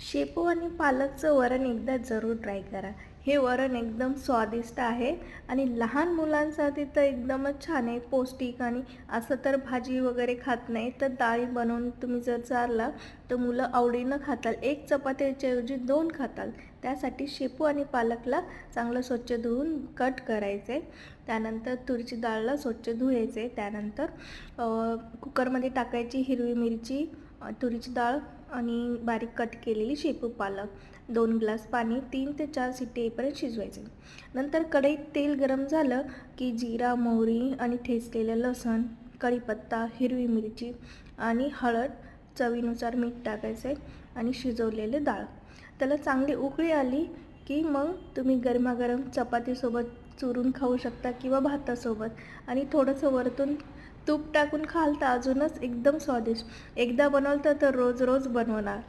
शेपू आणि पालकचं वरण एकदा जरूर ट्राय करा. हे वरण एकदम स्वादिष्ट आहे आणि लहान मुलांसाठी तर एकदमच छान आहे पौष्टिक आणि असं तर भाजी वगैरे खात नाही तर डाळी बनवून तुम्ही जर चारला तर मुलं आवडीनं खाताल. एक चपातीच्या ऐवजी दोन खाताल. त्यासाठी शेपू आणि पालकला चांगलं स्वच्छ धुवून कट करायचे. त्यानंतर तुरीची डाळला स्वच्छ धुवायचे. त्यानंतर कुकरमध्ये टाकायची हिरवी मिरची तुरीची डाळ आणि बारीक कट केलेली शेपू पालक दोन ग्लास पाणी तीन ते चार सिटी येईपर्यंत शिजवायचे. नंतर कढईत तेल गरम झालं की जिरा मोहरी आणि ठेचलेलं लसण कढीपत्ता हिरवी मिरची आणि हळद चवीनुसार मीठ टाकायचे आणि शिजवलेले डाळ. त्याला चांगली उकळी आली की मग तुम्ही गरमागरम चपातीसोबत चुरून खाऊ शकता किंवा भातासोबत आणि थोडंसं वरतून तूप टाकून खाल तर अजूनच एकदम स्वादिष्ट. एकदा बनवलं तर रोज रोज बनवणार.